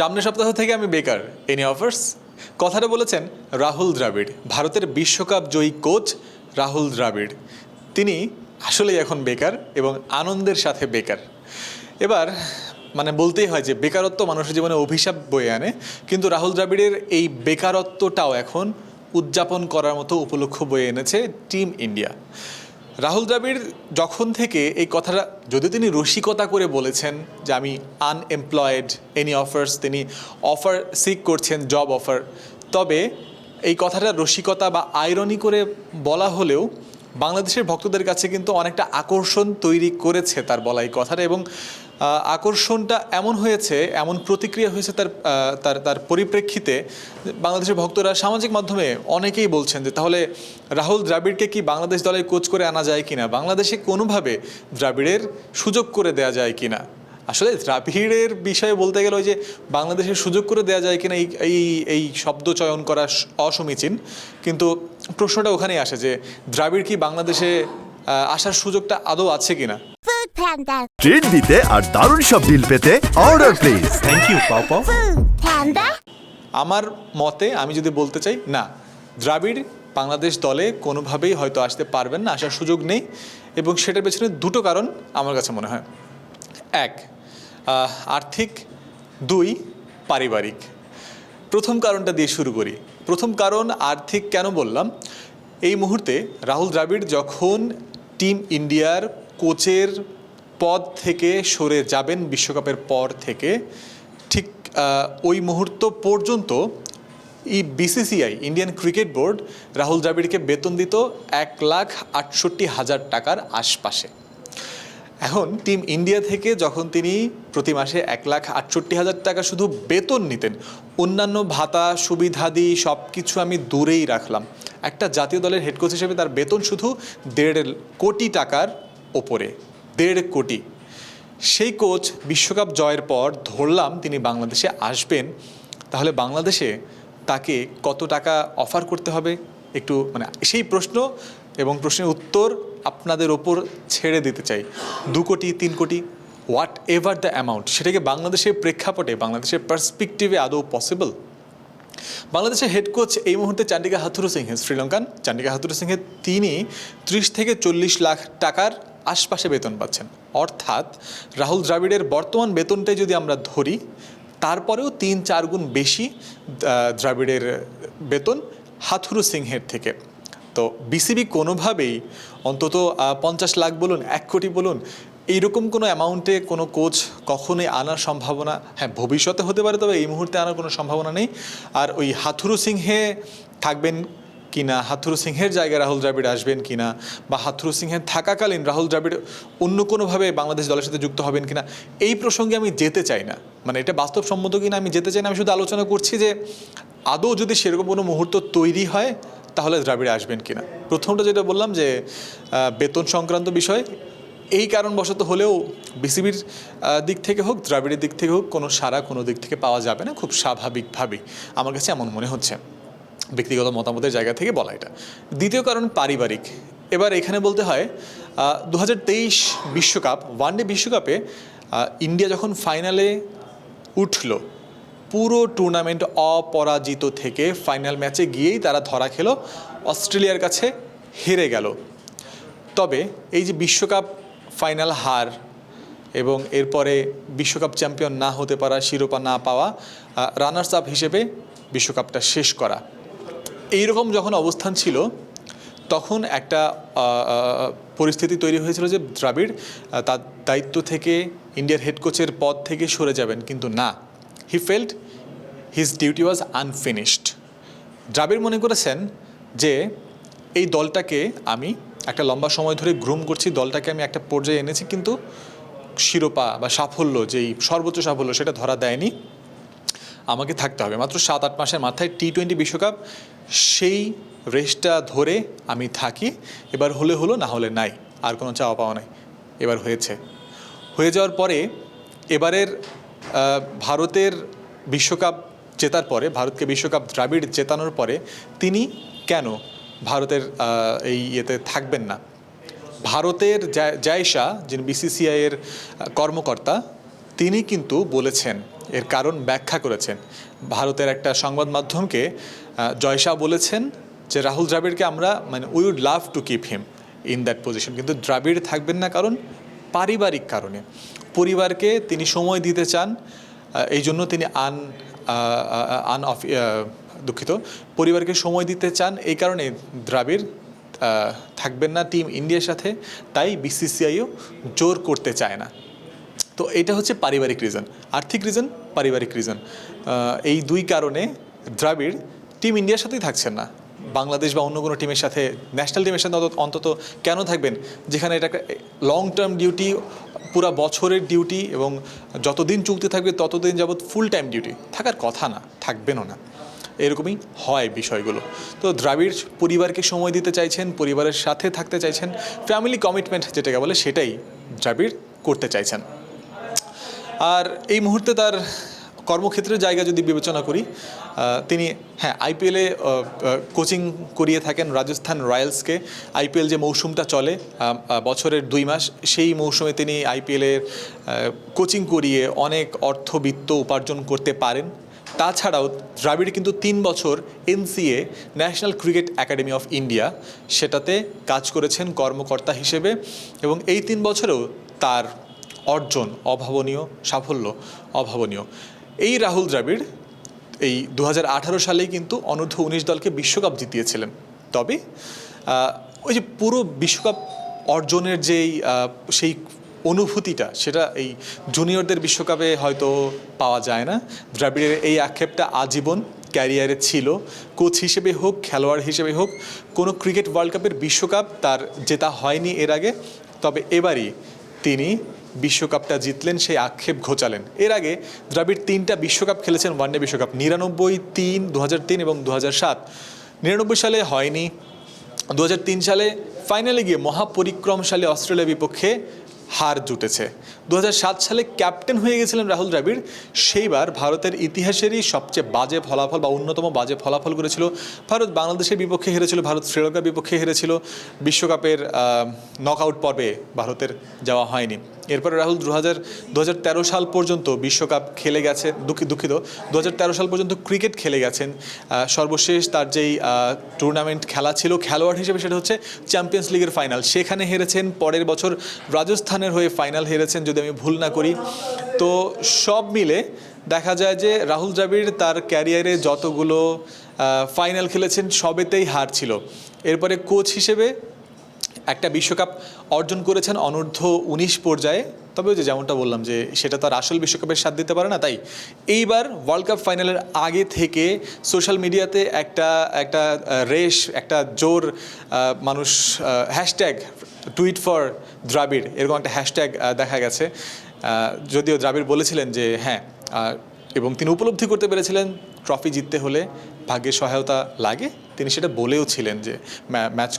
সামনের সপ্তাহ থেকে আমি বেকার। এনি অফার্স কথাটা বলেছেন রাহুল দ্রাবিড়, ভারতের বিশ্বকাপ জয়ী কোচ রাহুল দ্রাবিড়। তিনি আসলেই এখন বেকার এবং আনন্দের সাথে বেকার। এবার মানে বলতেই হয় যে বেকারত্ব মানুষের জীবনে অভিশাপ বয়ে আনে, কিন্তু রাহুল দ্রাবিড়ের এই বেকারত্বটাও এখন উদযাপন করার মতো উপলক্ষ বয়ে এনেছে টিম ইন্ডিয়া রাহুল দ্রাবিড় যখন থেকে এই কথাটা, যদি তিনি রসিকতা করে বলেছেন যে আমি আনএমপ্লয়েড এনি অফার্স তিনি অফার সিক করছেন জব অফার তবে এই কথাটা রসিকতা বা আইরনি করে বলা হলেও বাংলাদেশের ভক্তদের কাছে কিন্তু অনেকটা আকর্ষণ তৈরি করেছে তার বলা এই কথাটা এবং আকর্ষণটা এমন হয়েছে, এমন প্রতিক্রিয়া হয়েছে তার তার তার পরিপ্রেক্ষিতে, বাংলাদেশের ভক্তরা সামাজিক মাধ্যমে অনেকেই বলছেন যে তাহলে রাহুল দ্রাবিড়কে কি বাংলাদেশ দলে কোচ করে আনা যায় কিনা? বাংলাদেশে কোনোভাবে দ্রাবিড়ের সুযোগ করে দেয়া যায় কিনা? আসলে দ্রাবিড়ের বিষয়ে বলতে গেলে ওই যে বাংলাদেশের সুযোগ করে দেওয়া যায় কিনা, এই এই শব্দ চয়ন করা অসমীচীন। কিন্তু প্রশ্নটা ওখানেই আসে যে দ্রাবিড় কি বাংলাদেশে আসার সুযোগটা আদৌ আছে কিনা. ট্রিট দিতে আর দারুণ সব ডিল পেতে অর্ডার প্লিজ থ্যাংক ইউ পাও পাও আমার মতে আমি যদি বলতে চাই না দ্রাবিড় বাংলাদেশ দলে কোনোভাবেই হয়তো আসতে পারবেন না আসার সুযোগ নেই এবং সেটার পেছনে দুটো কারণ আমার কাছে মনে হয়। এক আর্থিক দুই পারিবারিক। প্রথম কারণটা দিয়ে শুরু করি। প্রথম কারণ আর্থিক কেন বললাম? এই মুহূর্তে রাহুল দ্রাবিড় যখন টিম ইন্ডিয়ার কোচের পদ থেকে সরে যাবেন, বিশ্বকাপের পর থেকে। ঠিক ওই মুহূর্ত পর্যন্ত এই BCCI Indian cricket board Rahul দ্রাবিড়কে বেতন দিত এক লাখ আটষট্টি হাজার টাকার আশপাশে। এখন টিম ইন্ডিয়া থেকে যখন তিনি প্রতি মাসে এক লাখ আটষট্টি হাজার টাকা শুধু বেতন নিতেন, অন্যান্য ভাতা, সুবিধাদি সব কিছু আমি দূরেই রাখলাম। একটা জাতীয় দলের হেড কোচ হিসেবে তার বেতন শুধু দেড় কোটি টাকার ওপরে। দেড় কোটি। সেই কোচ বিশ্বকাপ জয়ের পর ধরলাম তিনি বাংলাদেশে আসবেন। তাহলে বাংলাদেশে তাকে কত টাকা অফার করতে হবে? একটু মানে সেই প্রশ্ন এবং প্রশ্নের উত্তর আপনাদের ওপর ছেড়ে দিতে চাই। দু কোটি, তিন কোটি হোয়াট এভার দ্য অ্যামাউন্ট সেটাকে বাংলাদেশের প্রেক্ষাপটে, বাংলাদেশের পার্সপেক্টিভে আদৌ পসিবল বাংলাদেশের হেড কোচ এই মুহূর্তে চান্ডিকা হাথুরু সিংহে শ্রীলঙ্কান চান্ডিকা হাথুরু সিংহে তিনি ত্রিশ থেকে চল্লিশ লাখ টাকার আশপাশে বেতন পাচ্ছেন। অর্থাৎ রাহুল দ্রাবিড়ের বর্তমান বেতনটাই যদি আমরা ধরি, তারপরেও তিন চার গুণ বেশি দ্রাবিড়ের বেতন হাথুরু সিংহের থেকে। তো বিসিবি কোনোভাবেই অন্তত পঞ্চাশ লাখ বলুন, এক কোটি বলুন, এইরকম কোনো অ্যামাউন্টে কোনো কোচ কখনোই আনার সম্ভাবনা হ্যাঁ ভবিষ্যতে হতে পারে, তবে এই মুহূর্তে আনার কোনো সম্ভাবনা নেই। আর ওই হাথুরু সিংহে থাকবেন কিনা হাথুরু সিংহের জায়গায় রাহুল দ্রাবিড় আসবেন কিনা বা হাথুরু সিংহের থাকাকালীন রাহুল দ্রাবিড় অন্য কোনোভাবে বাংলাদেশ দলের সাথে যুক্ত হবেন কিনা, এই প্রসঙ্গে আমি যেতে চাই না। মানে এটা বাস্তবসম্মত কিনা আমি যেতে চাই না, আমি শুধু আলোচনা করছি যে আদৌ যদি সেরকম কোনো মুহূর্ত তৈরি হয়, তাহলে দ্রাবিড়ে আসবেন কিনা। প্রথমটা যেটা বললাম যে বেতন সংক্রান্ত বিষয়, এই কারণবশত হলেও বিসিবির দিক থেকে হোক, দ্রাবিড়ের দিক থেকে হোক, কোনো সারা কোনো দিক থেকে পাওয়া যাবে না, খুব স্বাভাবিকভাবেই। আমার কাছে এমন মনে হচ্ছে। ব্যক্তিগত মতামতের জায়গা থেকে বলা এটা। দ্বিতীয় কারণ পারিবারিক। এবার এখানে বলতে হয় দু বিশ্বকাপ ওয়ানডে বিশ্বকাপে ইন্ডিয়া যখন ফাইনালে উঠল, পুরো টুর্নামেন্ট অপরাজিত থেকে ফাইনাল ম্যাচে গিয়েই তারা ধরা খেলো, অস্ট্রেলিয়ার কাছে হেরে গেল। তবে এই যে বিশ্বকাপ ফাইনাল হার এবং এরপরে বিশ্বকাপ চ্যাম্পিয়ন না হতে পারা, শিরোপা না পাওয়া রানার্স আপ হিসেবে বিশ্বকাপটা শেষ করা। এইরকম যখন অবস্থান ছিল, তখন একটা পরিস্থিতি তৈরি হয়েছিল যে দ্রাবিড় তার দায়িত্ব থেকে ইন্ডিয়ার হেড কোচের পদ থেকে সরে যাবেন। কিন্তু না he felt his duty was unfinished Dravid মনে করেছেন যে এই দলটাকে আমি একটা লম্বা সময় ধরে গ্রুম করছি, দলটাকে আমি একটা পর্যায়ে এনেছি, কিন্তু শিরোপা বা সাফল্য, যেই সর্বোচ্চ সাফল্য, সেটা ধরা দেয়নি। আমাকে থাকতে হবে। মাত্র সাত, আট মাসের মাথায় টি টোয়েন্টি বিশ্বকাপ, সেই রেসটা ধরে আমি থাকি। এবার হলে হলো, না হলে নাই। আর কোনো চাওয়া পাওয়া নাই। এবার হয়েছে। হয়ে যাওয়ার পরে, এবারের ভারতের বিশ্বকাপ জেতার পরে, ভারতকে বিশ্বকাপ দ্রাবিড় জেতানোর পরে, তিনি কেন ভারতের এই ইয়েতে থাকবেন না? ভারতের জা- জায়সা যিনি বিসিসিআই এর কর্মকর্তা, তিনি কিন্তু বলেছেন এর কারণ ব্যাখ্যা করেছেন। ভারতের একটা সংবাদ মাধ্যমকে জয়শাহ বলেছেন যে রাহুল দ্রাবিড়কে আমরা মানে we would love to keep him in that position কিন্তু দ্রাবিড় থাকবেন না কারণ পারিবারিক কারণে। পরিবারকে তিনি সময় দিতে চান এই জন্য তিনি আন আন অফ দুঃখিত। পরিবারকে সময় দিতে চান, এই কারণে দ্রাবিড় থাকবেন না। টিম ইন্ডিয়ার সাথে, তাই বিসিসিআইও জোর করতে চায় না। তো এটা হচ্ছে পারিবারিক রিজন আর্থিক রিজন পারিবারিক রিজন এই দুই কারণে দ্রাবিড় টিম ইন্ডিয়ার সাথেই থাকছেন না। বাংলাদেশ বা অন্য কোনো টিমের সাথে ন্যাশনাল টিমের সাথে অন্তত- কেন থাকবেন? যেখানে এটা লং টার্ম ডিউটি পুরা বছরের ডিউটি এবং যতদিন চুক্তি থাকবে ততদিন যাবৎ ফুল টাইম ডিউটি থাকার কথা না, থাকবেনও না। এরকমই হয় বিষয়গুলো। তো দ্রাবিড় পরিবারকে সময় দিতে চাইছেন, পরিবারের সাথে থাকতে চাইছেন ফ্যামিলি কমিটমেন্ট যেটাকে বলে সেটাই দ্রাবিড় করতে চাইছেন। আর এই মুহূর্তে তার কর্মক্ষেত্রের জায়গা যদি বিবেচনা করি তিনি হ্যাঁ আইপিএলে কোচিং করিয়ে থাকেন রাজস্থান রয়্যালসকে। আইপিএল যে মৌসুমটা চলে বছরের দুই মাস, সেই মৌসুমে তিনি আইপিএলের কোচিং করিয়ে অনেক অর্থবিত্ত উপার্জন করতে পারেন। তাছাড়াও দ্রাবিড় কিন্তু তিন বছর NCA national cricket academy of India সেটাতে কাজ করেছেন কর্মকর্তা হিসেবে এবং এই তিন বছরেও তার অর্জন, অভাবনীয়, সাফল্য, অভাবনীয়। এই রাহুল দ্রাবিড় এই দু হাজার আঠারো সালেই কিন্তু অনূর্ধ্ব উনিশ দলকে বিশ্বকাপ জিতিয়েছিলেন। তবে ওই যে পুরো বিশ্বকাপ অর্জনের যেই সেই অনুভূতিটা, সেটা এই জুনিয়রদের বিশ্বকাপে হয়তো পাওয়া যায় না। দ্রাবিড়ের এই আক্ষেপটা আজীবন ক্যারিয়ারে ছিল। কোচ হিসেবে হোক, খেলোয়াড় হিসেবে হোক, কোনো ক্রিকেট ওয়ার্ল্ড কাপের বিশ্বকাপ তার জেতা হয়নি এর আগে। তবে এবারই তিনি বিশ্বকাপটা জিতলেন, সেই আক্ষেপ ঘোচালেন। এর আগে দ্রাবিড় তিনটা বিশ্বকাপ খেলেছেন, ওয়ানডে বিশ্বকাপ নিরানব্বই তিন দু তিন এবং দু সাত। নিরানব্বই সালে হয়নি দু হাজার তিন সালে ফাইনালে গিয়ে মহাপরিক্রমশালী অস্ট্রেলিয়ার বিপক্ষে হার জুটেছে। দু হাজার সাত সালে ক্যাপ্টেন হয়ে গেছিলেন রাহুল দ্রাবিড়, সেইবার ভারতের ইতিহাসেরই সবচেয়ে বাজে ফলাফল বা অন্যতম বাজে ফলাফল করেছিল ভারত। বাংলাদেশের বিপক্ষে হেরেছিল, ভারত শ্রীলঙ্কার বিপক্ষে হেরেছিল। বিশ্বকাপের নকআউট পর্বে ভারতের যাওয়া হয়নি। এরপরে রাহুল দু হাজার সাল পর্যন্ত বিশ্বকাপ খেলে গেছে, দুঃখি দুঃখিত দু হাজার তেরো সাল পর্যন্ত ক্রিকেট খেলে গেছেন। সর্বশেষ তার যেই টুর্নামেন্ট খেলা ছিল, খেলোয়াড় হিসেবে সেটা হচ্ছে চ্যাম্পিয়ন্স লিগের ফাইনাল সেখানে হেরেছেন, পরের বছর রাজস্থানের হয়ে ফাইনাল হেরেছেন, যদি আমি ভুল না করি। তো সব মিলে দেখা যায় যে রাহুল দ্রাবিড় তার ক্যারিয়ারে যতগুলো ফাইনাল খেলেছেন, সবেতেই হার ছিল। এরপরে কোচ হিসেবে একটা বিশ্বকাপ অর্জন করেছেন অনূর্ধ্ব উনিশ পর্যায়ে। তবে যে যেমনটা বললাম যে সেটা তার আসল বিশ্বকাপের স্বাদ দিতে পারে না, তাই এইবার ওয়ার্ল্ড কাপ ফাইনালের আগে থেকে সোশ্যাল মিডিয়াতে একটা একটা রেশ, একটা জোর মানুষ হ্যাশট্যাগ টুইট ফর দ্রাবিড়, এরকম একটা হ্যাশট্যাগ দেখা গেছে। যদিও দ্রাবিড় বলেছিলেন যে হ্যাঁ এবং তিনি উপলব্ধি করতে পেরেছিলেন ট্রফি জিততে হলে ভাগ্যের সহায়তা লাগে। তিনি সেটা বলেও ছিলেন যে ম্যাচ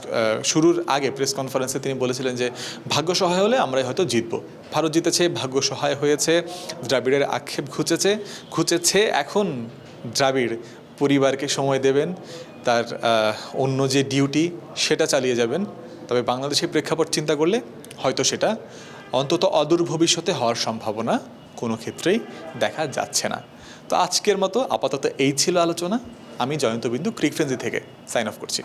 শুরুর আগে প্রেস কনফারেন্সে তিনি বলেছিলেন যে, ভাগ্য সহায় হলে আমরাই হয়তো জিতবো। ভারত জিতেছে, ভাগ্য সহায় হয়েছে, দ্রাবিড়ের আক্ষেপ ঘুচেছে ঘুচেছে এখন দ্রাবিড় পরিবারকে সময় দেবেন, তার অন্য যে ডিউটি সেটা চালিয়ে যাবেন। তবে বাংলাদেশের প্রেক্ষাপট চিন্তা করলে হয়তো সেটা অন্তত অদূর ভবিষ্যতে হওয়ার সম্ভাবনা কোনো ক্ষেত্রেই দেখা যাচ্ছে না। তো আজকের মতো আপাতত এই ছিল আলোচনা। আমি জয়ন্ত বিন্দু থেকে সাইন অফ করছি।